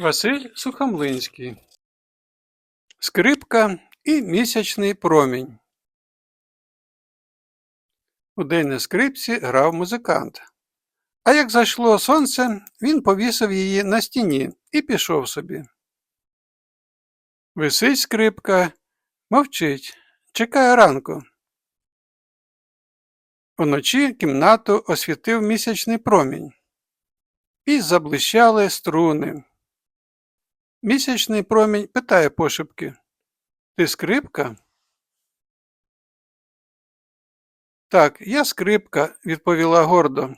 Василь Сухомлинський Скрипка і місячний промінь. У день на скрипці грав музикант. А як зайшло сонце, він повісив її на стіні і пішов собі. Висить скрипка, мовчить, чекає ранку. Уночі кімнату освітив місячний промінь. І заблищали струни. Місячний промінь питає пошепки. Ти скрипка? Так, я скрипка, відповіла гордо.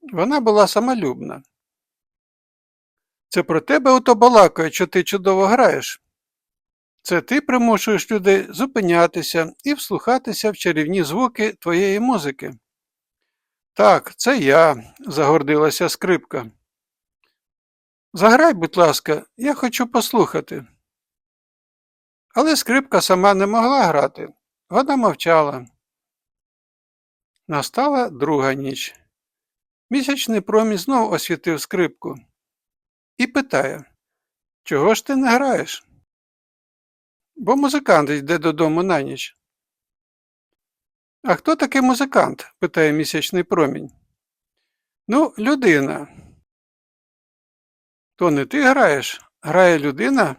Вона була самолюбна. Це про тебе ото балакають, що ти чудово граєш. Це ти примушуєш людей зупинятися і вслухатися в чарівні звуки твоєї музики. Так, це я, загордилася скрипка. Заграй, будь ласка, я хочу послухати. Але скрипка сама не могла грати. Вона мовчала. Настала друга ніч. Місячний промінь знов освітив скрипку і питає, чого ж ти не граєш? Бо музикант йде додому на ніч. А хто такий музикант? питає місячний промінь. Ну, людина. То не ти граєш, грає людина?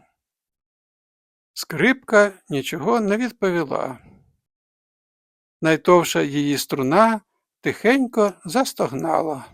Скрипка нічого не відповіла. Найтовша її струна тихенько застогнала.